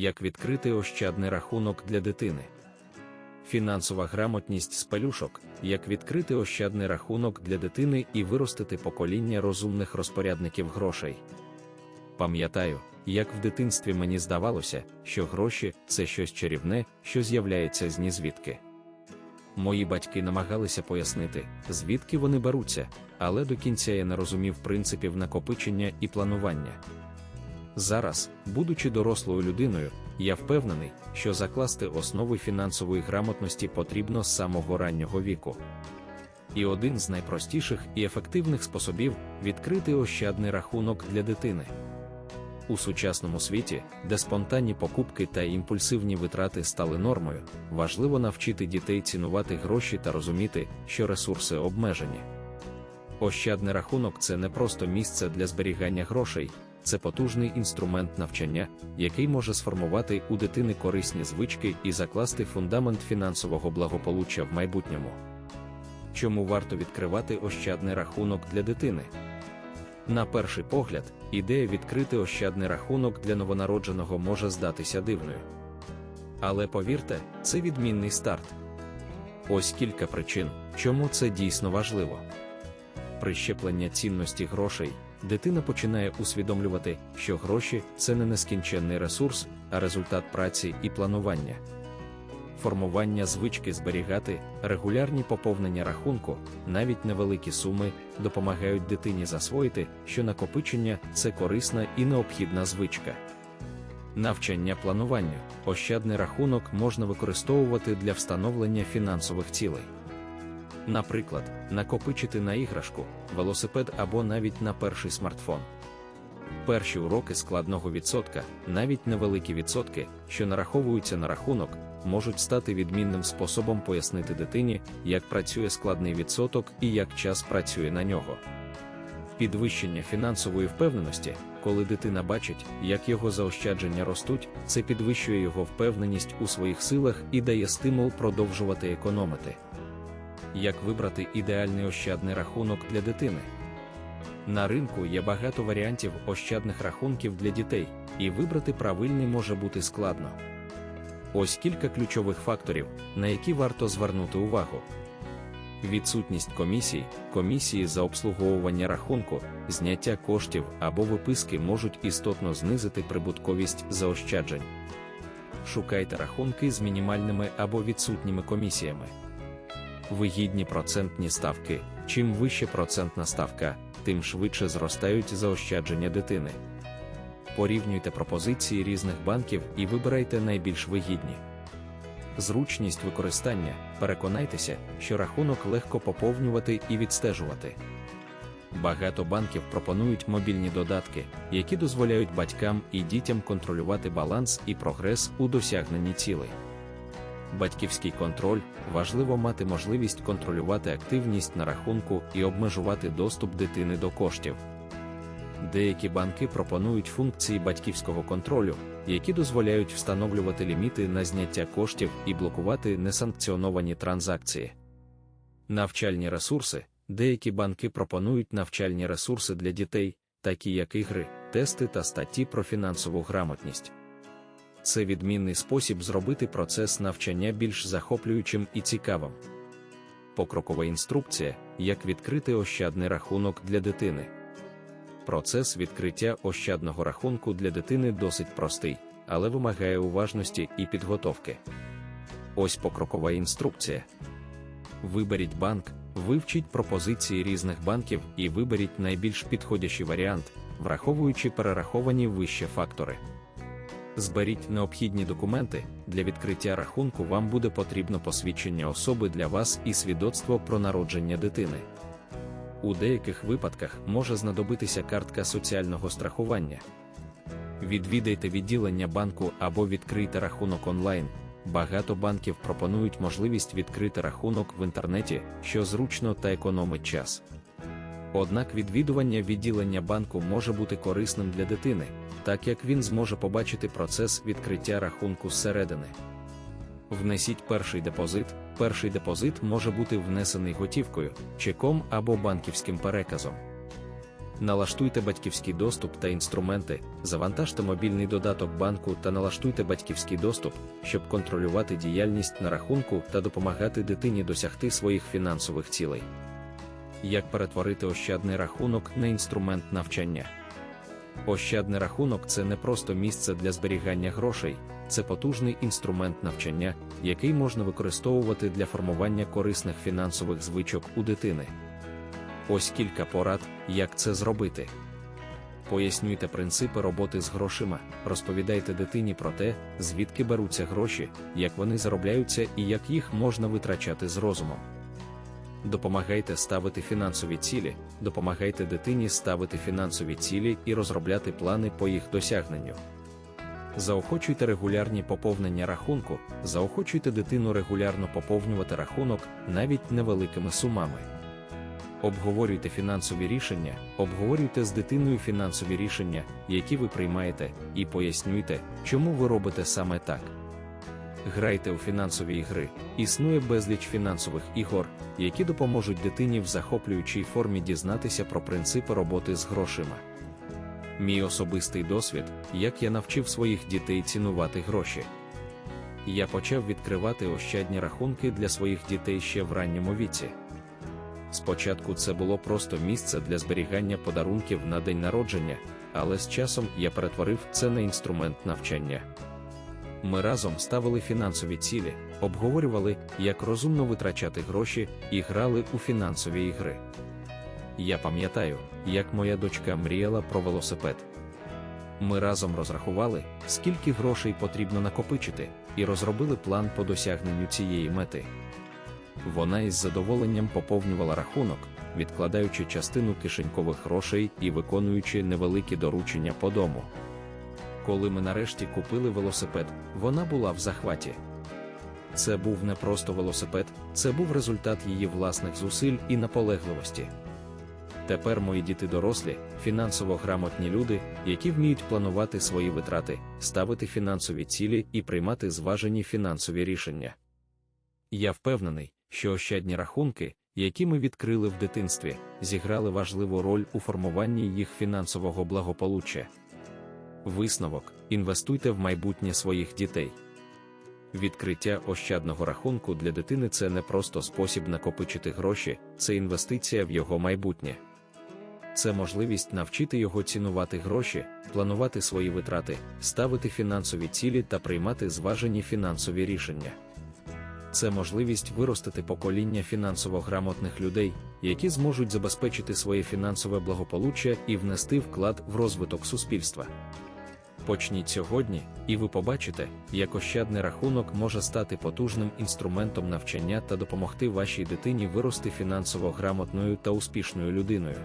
як відкрити ощадний рахунок для дитини. Фінансова грамотність з пелюшок, як відкрити ощадний рахунок для дитини і виростити покоління розумних розпорядників грошей. Пам'ятаю, як в дитинстві мені здавалося, що гроші це щось чарівне, що з'являється з нізвідки. Мої батьки намагалися пояснити, звідки вони беруться, але до кінця я не розумів принципів накопичення і планування. Зараз, будучи дорослою людиною, я впевнений, що закласти основи фінансової грамотності потрібно з самого раннього віку. І один з найпростіших і ефективних способів відкрити ощадний рахунок для дитини. У сучасному світі, де спонтанні покупки та імпульсивні витрати стали нормою, важливо навчити дітей цінувати гроші та розуміти, що ресурси обмежені. Ощадний рахунок це не просто місце для зберігання грошей, це потужний інструмент навчання, який може сформувати у дитини корисні звички і закласти фундамент фінансового благополуччя в майбутньому. Чому варто відкривати ощадний рахунок для дитини? На перший погляд, ідея відкрити ощадний рахунок для новонародженого може здатися дивною. Але повірте, це відмінний старт. Ось кілька причин, чому це дійсно важливо. Прищеплення цінності грошей, дитина починає усвідомлювати, що гроші це не нескінченний ресурс, а результат праці і планування. Формування звички зберігати, регулярні поповнення рахунку, навіть невеликі суми, допомагають дитині засвоїти, що накопичення це корисна і необхідна звичка. Навчання плануванню, ощадний рахунок можна використовувати для встановлення фінансових цілей. Наприклад, накопичити на іграшку, велосипед або навіть на перший смартфон. Перші уроки складного відсотка, навіть невеликі відсотки, що нараховуються на рахунок, можуть стати відмінним способом пояснити дитині, як працює складний відсоток і як час працює на нього. Підвищення фінансової впевненості, коли дитина бачить, як його заощадження ростуть, це підвищує його впевненість у своїх силах і дає стимул продовжувати економити. Як вибрати ідеальний ощадний рахунок для дитини? На ринку є багато варіантів ощадних рахунків для дітей, і вибрати правильний може бути складно. Ось кілька ключових факторів, на які варто звернути увагу. Відсутність комісій, комісії за обслуговування рахунку, зняття коштів або виписки можуть істотно знизити прибутковість заощаджень. Шукайте рахунки з мінімальними або відсутніми комісіями. Вигідні процентні ставки. Чим вища процентна ставка, тим швидше зростають заощадження дитини. Порівнюйте пропозиції різних банків і вибирайте найбільш вигідні. Зручність використання. Переконайтеся, що рахунок легко поповнювати і відстежувати. Багато банків пропонують мобільні додатки, які дозволяють батькам і дітям контролювати баланс і прогрес у досягненні цілей. Батьківський контроль важливо мати можливість контролювати активність на рахунку і обмежувати доступ дитини до коштів. Деякі банки пропонують функції батьківського контролю, які дозволяють встановлювати ліміти на зняття коштів і блокувати несанкціоновані транзакції. Навчальні ресурси. Деякі банки пропонують навчальні ресурси для дітей, такі як ігри, тести та статті про фінансову грамотність. Це відмінний спосіб зробити процес навчання більш захоплюючим і цікавим. Покрокова інструкція, як відкрити ощадний рахунок для дитини. Процес відкриття ощадного рахунку для дитини досить простий, але вимагає уважності і підготовки. Ось покрокова інструкція. Виберіть банк, вивчіть пропозиції різних банків і виберіть найбільш підходящий варіант, враховуючи перераховані вище фактори. Зберіть необхідні документи. Для відкриття рахунку вам буде потрібно посвідчення особи для вас і свідоцтво про народження дитини. У деяких випадках може знадобитися картка соціального страхування. Відвідайте відділення банку або відкрийте рахунок онлайн. Багато банків пропонують можливість відкрити рахунок в інтернеті, що зручно та економить час. Однак відвідування відділення банку може бути корисним для дитини, так як він зможе побачити процес відкриття рахунку зсередини. Внесіть перший депозит. Перший депозит може бути внесений готівкою, чеком або банківським переказом. Налаштуйте батьківський доступ та інструменти, завантажте мобільний додаток банку та налаштуйте батьківський доступ, щоб контролювати діяльність на рахунку та допомагати дитині досягти своїх фінансових цілей. Як перетворити ощадний рахунок на інструмент навчання? Ощадний рахунок це не просто місце для зберігання грошей, це потужний інструмент навчання, який можна використовувати для формування корисних фінансових звичок у дитини. Ось кілька порад, як це зробити. Пояснюйте принципи роботи з грошима, розповідайте дитині про те, звідки беруться гроші, як вони заробляються і як їх можна витрачати з розумом. Допомагайте ставити фінансові цілі, допомагайте дитині ставити фінансові цілі і розробляти плани по їх досягненню. Заохочуйте регулярні поповнення рахунку, заохочуйте дитину регулярно поповнювати рахунок навіть невеликими сумами. Обговорюйте фінансові рішення, обговорюйте з дитиною фінансові рішення, які ви приймаєте, і пояснюйте, чому ви робите саме так. Грайте у фінансові ігри. Існує безліч фінансових ігор, які допоможуть дитині в захоплюючій формі дізнатися про принципи роботи з грошима. Мій особистий досвід, як я навчив своїх дітей цінувати гроші. Я почав відкривати ощадні рахунки для своїх дітей ще в ранньому віці. Спочатку це було просто місце для зберігання подарунків на день народження, але з часом я перетворив це на інструмент навчання. Ми разом ставили фінансові цілі, обговорювали, як розумно витрачати гроші і грали у фінансові ігри. Я пам'ятаю, як моя дочка мріяла про велосипед. Ми разом розрахували, скільки грошей потрібно накопичити, і розробили план по досягненню цієї мети. Вона із задоволенням поповнювала рахунок, відкладаючи частину кишенькових грошей і виконуючи невеликі доручення по дому. Коли ми нарешті купили велосипед, вона була в захваті. Це був не просто велосипед, це був результат її власних зусиль і наполегливості. Тепер мої діти дорослі, фінансово грамотні люди, які вміють планувати свої витрати, ставити фінансові цілі і приймати зважені фінансові рішення. Я впевнений, що ощадні рахунки, які ми відкрили в дитинстві, зіграли важливу роль у формуванні їх фінансового благополуччя. Висновок: інвестуйте в майбутнє своїх дітей. Відкриття ощадного рахунку для дитини це не просто спосіб накопичити гроші, це інвестиція в його майбутнє. Це можливість навчити його цінувати гроші, планувати свої витрати, ставити фінансові цілі та приймати зважені фінансові рішення. Це можливість виростити покоління фінансово грамотних людей, які зможуть забезпечити своє фінансове благополуччя і внести вклад в розвиток суспільства. Почніть сьогодні, і ви побачите, як ощадний рахунок може стати потужним інструментом навчання та допомогти вашій дитині вирости фінансово грамотною та успішною людиною.